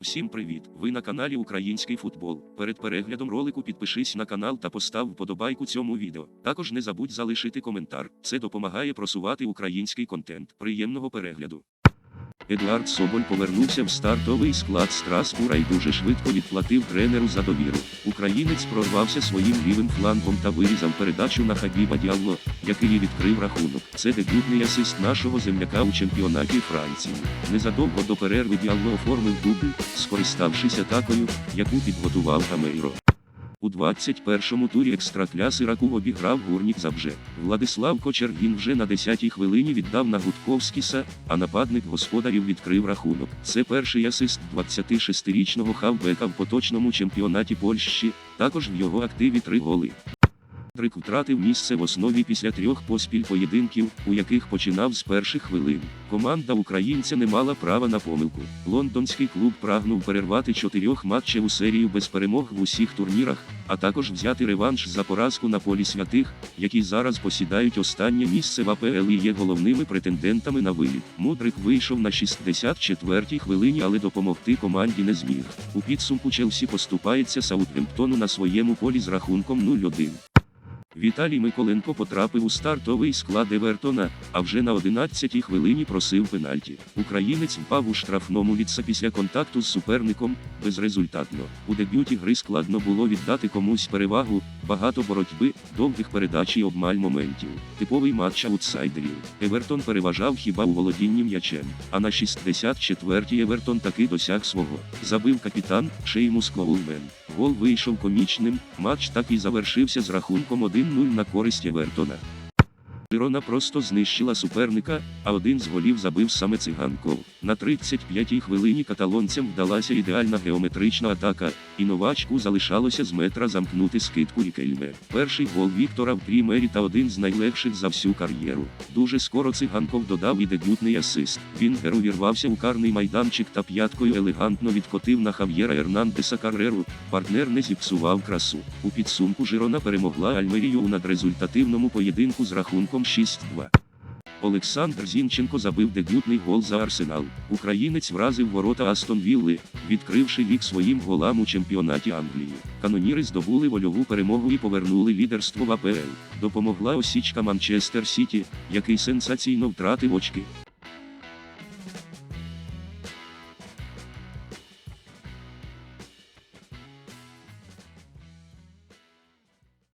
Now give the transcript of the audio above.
Всім привіт! Ви на каналі Український футбол. Перед переглядом ролику підпишись на канал та постав вподобайку цьому відео. Також не забудь залишити коментар. Це допомагає просувати український контент. Приємного перегляду. Едуард Соболь повернувся в стартовий склад Страсбура і дуже швидко відплатив тренеру за довіру. Українець прорвався своїм лівим флангом та вирізав передачу на Хабіба Діалло, який відкрив рахунок. Це дебютний асист нашого земляка у чемпіонаті Франції. Незадовго до перерви Діалло оформив дубль, скориставшись атакою, яку підготував Гамейро. У 21-му турі екстракляси Раку обіграв гурнік Забже. Владислав Кочергін вже на 10-й хвилині віддав на Гудковськіса, а нападник господарів відкрив рахунок. Це перший асист 26-річного хавбека в поточному чемпіонаті Польщі, також в його активі три голи. Дрик втратив місце в основі після трьох поспіль поєдинків, у яких починав з перших хвилин. Команда українця не мала права на помилку. Лондонський клуб прагнув перервати чотирьох матчів у серію без перемог в усіх турнірах, а також взяти реванш за поразку на полі святих, які зараз посідають останнє місце в АПЛ і є головними претендентами на виліт. Мудрик вийшов на 64-й хвилині, але допомогти команді не зміг. У підсумку Челсі поступається Саутгемптону на своєму полі з рахунком 0-1. Віталій Миколенко потрапив у стартовий склад Евертона, а вже на 11-й хвилині просив пенальті. Українець впав у штрафному ліца після контакту з суперником, безрезультатно. У дебюті гри складно було віддати комусь перевагу, багато боротьби, довгих передач і обмаль моментів. Типовий матч аутсайдерів. Евертон переважав хіба у володінні м'ячем. А на 64-й Евертон таки досяг свого. Забив капітан Шеймус Коулмен. Гол вийшов комічним, матч так і завершився з рахунком 1-0 на користь Евертона. Жирона просто знищила суперника, а один з голів забив саме циганков. На 35-й хвилині каталонцям вдалася ідеальна геометрична атака, і новачку залишалося з метра замкнути скидку Рікельме. Перший гол Віктора в Прімері та один з найлегших за всю кар'єру. Дуже скоро циганков додав і дебютний асист. Вінгер увірвався у карний майданчик та п'яткою елегантно відкотив на Хав'єра Ернандеса Карреру. Партнер не зіпсував красу. У підсумку Жирона перемогла Альмерію у надрезультативному поєдинку з рахунком 6-2. Олександр Зінченко забив дебютний гол за Арсенал. Українець вразив ворота Астон Вілли, відкривши вік своїм голам у чемпіонаті Англії. Каноніри здобули вольову перемогу і повернули лідерство в АПЛ. Допомогла осічка Манчестер Сіті, який сенсаційно втратив очки.